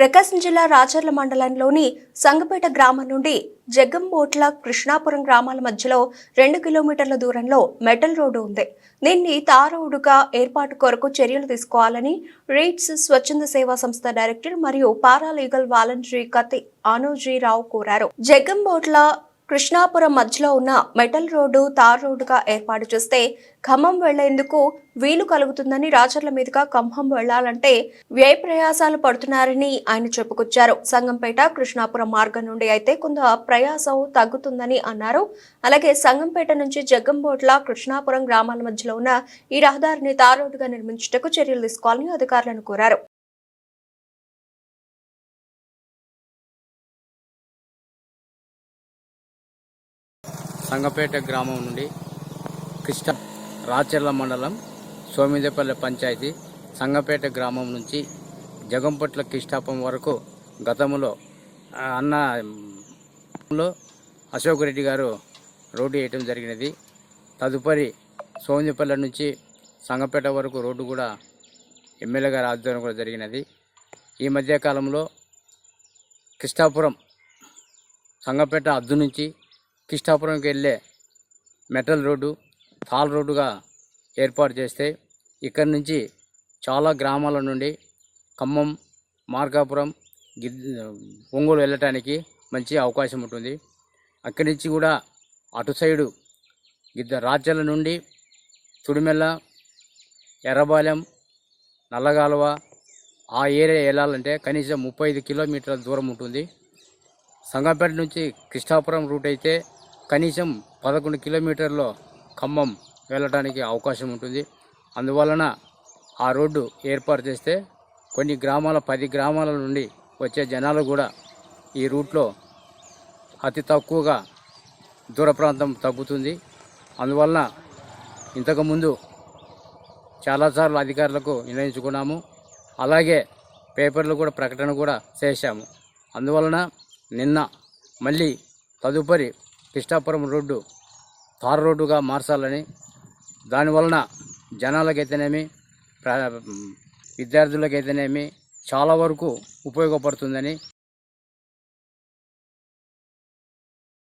ప్రకాశం జిల్లా రాచర్ల మండలంలోని సంగపేట గ్రామం నుండి జగ్గంబోట్ల కృష్ణాపురం గ్రామాల మధ్యలో రెండు కిలోమీటర్ల దూరంలో మెటల్ రోడ్డు ఉంది. దీన్ని తారోడుగా ఏర్పాటు కొరకు చర్యలు తీసుకోవాలని రీడ్స్ స్వచ్ఛంద సేవా సంస్థ డైరెక్టర్ మరియు పారాలీగల్ వాలంటరీ కత్తి ఆనోజీరావు కోరారు. జగ్గంబోట్ల కృష్ణాపురం మధ్యలో ఉన్న మెటల్ రోడ్డు తార్ రోడ్డుగా ఏర్పాటు చేస్తే ఖమ్మం వెళ్ళేందుకు వీలు కలుగుతుందని రాచర్ల మీదుగా ఖమ్మం వెళ్ళాలంటే వ్యయ ప్రయాసాలు పడుతున్నారని ఆయన చెప్పుకొచ్చారు. సంగంపేట కృష్ణాపురం మార్గం నుండి అయితే కొంత ప్రయాసం తగ్గుతుందని అన్నారు. అలాగే సంగంపేట నుంచి జగ్గంబోట్ల కృష్ణాపురం గ్రామాల మధ్యలో ఉన్న ఈ రహదారిని తార్ రోడ్డుగా నిర్మించుటకు చర్యలు తీసుకోవాలని అధికారులను కోరారు. సంగపేట గ్రామం నుండి కృష్ణ రాచర్ల మండలం సోమిదేపల్లి పంచాయతీ సంగపేట గ్రామం నుంచి జగంపట్ల కిష్టాపం వరకు గతంలో అన్నలో అన్న అశోక్ రెడ్డి గారు రోడ్డు వేయటం జరిగినది. తదుపరి సోమిదేపల్లి నుంచి సంగపేట వరకు రోడ్డు కూడా ఎమ్మెల్యే గారి ఆధ్వర్యం కూడా జరిగినది. ఈ మధ్య కాలంలో కృష్ణాపురం సంగపేట అద్దు నుంచి కృష్ణాపురంకి వెళ్ళే మెటల్ రోడ్డు తాల్ రోడ్డుగా ఏర్పాటు చేస్తే ఇక్కడి నుంచి చాలా గ్రామాల నుండి ఖమ్మం మార్కాపురం గిద్ ఒంగోలు వెళ్ళటానికి మంచి అవకాశం ఉంటుంది. అక్కడి నుంచి కూడా అటు సైడు గిద్ద రాజ్యాల నుండి తుడిమెల్ల ఎర్రబాలెం నల్లగాలువ ఆ ఏరియా వెళ్ళాలంటే కనీసం ముప్పై ఐదు కిలోమీటర్ల దూరం ఉంటుంది. సంగంపేట నుంచి కృష్ణాపురం రూట్ అయితే కనీసం పదకొండు కిలోమీటర్లో ఖమ్మం వెళ్ళడానికి అవకాశం ఉంటుంది. అందువలన ఆ రోడ్డు ఏర్పాటు చేస్తే కొన్ని గ్రామాల పది గ్రామాల నుండి వచ్చే జనాలు కూడా ఈ రూట్లో అతి తక్కువగా దూర ప్రాంతం తగ్గుతుంది. అందువలన ఇంతకుముందు చాలాసార్లు అధికారులకు నిర్ణయించుకున్నాము. అలాగే పేపర్లు కూడా ప్రకటన కూడా చేశాము. అందువలన నిన్న మళ్ళీ తదుపరి కృష్ణాపురం రోడ్డు తార్ రోడ్డుగా మార్చాలని దానివలన జనాలకైతేనేమి ప్ర విద్యార్థులకైతేనేమి చాలా వరకు ఉపయోగపడుతుందని